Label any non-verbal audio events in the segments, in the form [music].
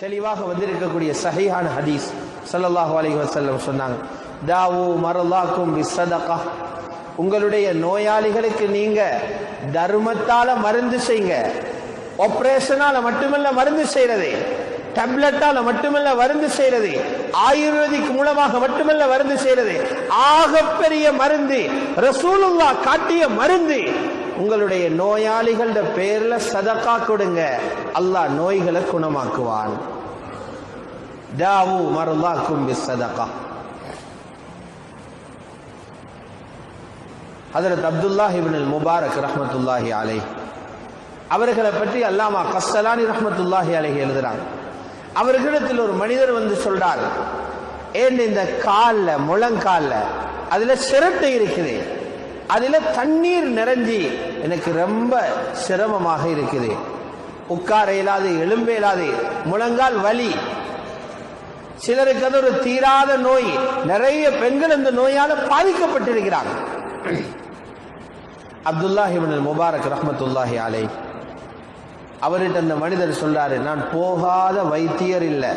தெளிவாக வந்திருக்கக்கூடிய சஹிஹான ஹதீஸ் ஸல்லல்லாஹு அலைஹி வசல்லம் சொன்னாங்க. தாவு மரலாக்கும் பிஸ்ஸதகா உங்களுடைய நோயாளிகளுக்கு நீங்க தர்மத்தால மருந்து செய்யுங்க. ஆபரேஷனால மட்டுமல்ல மருந்து செய்யறது. டேப்லெட்டால மட்டுமல்ல மருந்து செய்யறது. ஆயுர்வேதிக் மூலமாக மட்டுமல்ல மருந்து செய்யறது. ஆகப்பெரிய மருந்து. ரசூலுல்லா காட்டிய மருந்து. உங்களுடைய நோயாளிகளோட பேர்ல சதக்கா கொடுங்க. அல்லாஹ் நோய்களை குணமாக்குவான். தாவு மருந்தாக்கும் சதக்கா. ஹதரத் அப்துல்லா இபின் முபாரக் ரஹ்மத்துல்லாஹி அலை அவர்களை பற்றி அல்லாமா கஸ்ஸலானி ரஹமத்துல்லாஹி அலைஹி எழுதுறாங்க. அவர்களிடத்தில் ஒரு மனிதர் வந்து சொல்றார் ஏன் இந்த காலில் முழங்காலில் அதுல சிரட்டை இருக்குது. அதுல தண்ணீர் நிறைஞ்சி எனக்கு ரொம்ப சிரமமாக இருக்குது. உட்கார இயலாது எலும்ப இயலாது முழங்கால் வலி. சிலருக்கு அது ஒரு தீராத நோய். நிறைய பெண்கள் இந்த நோயால பாதிக்கப்பட்டிருக்கிறாங்க. [clears throat] அப்துல்லாஹிபின் முபாரக் ரஹமத்துல்லாஹி அலை அவர்கிட்ட அந்த மனிதர் சொல்றாரு நான் போகாத வைத்தியர் இல்லை.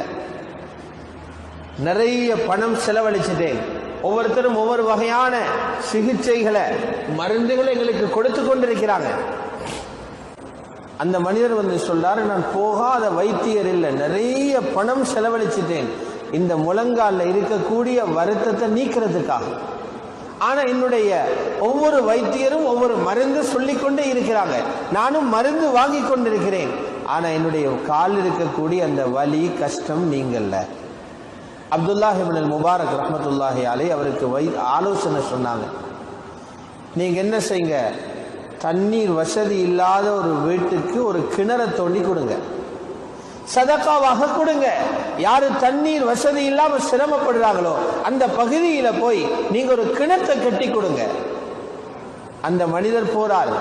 நிறைய பணம் செலவழிச்சிட்டேன். ஒவ்வொருத்தரும் ஒவ்வொரு வகையான சிகிச்சைகளை மருந்துகளை எங்களுக்கு கொடுத்து கொண்டிருக்கிறாங்க. அந்த மனிதர் வந்து சொல்றாரு நான் போகாத வைத்தியர் இல்லை நிறைய பணம் செலவழிச்சிட்டேன். இந்த முழங்கால இருக்கக்கூடிய வருத்தத்தை நீக்கிறதுக்காக. ஆனா என்னுடைய ஒவ்வொரு வைத்தியரும் ஒவ்வொரு மருந்து இருக்கிறாங்க நானும் மருந்து வாங்கி கொண்டிருக்கிறேன். ஆனா என்னுடைய கால் இருக்கக்கூடிய அந்த வலி கஷ்டம் நீங்கள்ல அப்துல்லாஹிபின் முபாரக் ரஹமத்துல்லாஹி அலை அவருக்கு வை ஆலோசனை சொன்னாங்க. நீங்க என்ன செய்யுங்க? தண்ணீர் வசதி இல்லாத ஒரு வீட்டுக்கு ஒரு கிணற தோண்டி கொடுங்க. சதக்காவாக கொடுங்க. யாரு தண்ணீர் வசதி இல்லாம சிரமப்படுறாங்களோ அந்த பகுதியில போய் நீங்க ஒரு கிணத்தை கட்டி கொடுங்க. அந்த மனிதர் போறார்.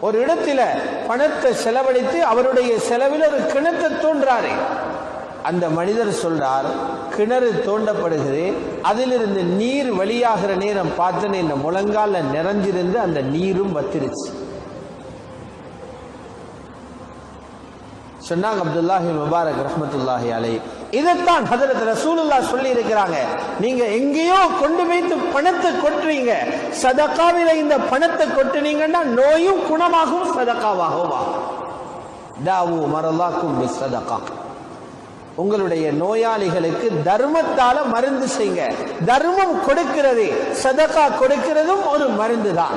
ஒரு இடத்துல பணத்தை செலவழித்து அவருடைய செலவில் ஒரு கிணத்தை தோன்றாரு. அந்த மனிதர் சொல்றார் கிணறு தோண்டப்படுகிறது அதிலிருந்து நீர் வழியாகிற நேரம் பார்த்தேன்னு இந்த முழங்கால நிறைஞ்சிருந்து அந்த நீரும் வத்திருச்சு. சொன்னாங்க அப்துல்லாஹி முபாரக் ரஹமத்துல்லாஹி அலை. இதைத்தான் ஹதரத் ரசூலுல்லா சொல்லி இருக்கிறாங்க நீங்க எங்கேயோ கொண்டு வைத்து பணத்தை கொட்டுறீங்க. சதக்காவில இந்த பணத்தை கொட்டுனீங்கன்னா நோயும் குணமாகும் சதக்காவாகவும் தாவு மரலாக்கும் சதக்கா உங்களுடைய நோயாளிகளுக்கு தர்மத்தால மருந்து செய்யுங்க தர்மம் கொடுக்கிறது சதக்கா கொடுக்கிறதும் ஒரு மருந்து தான்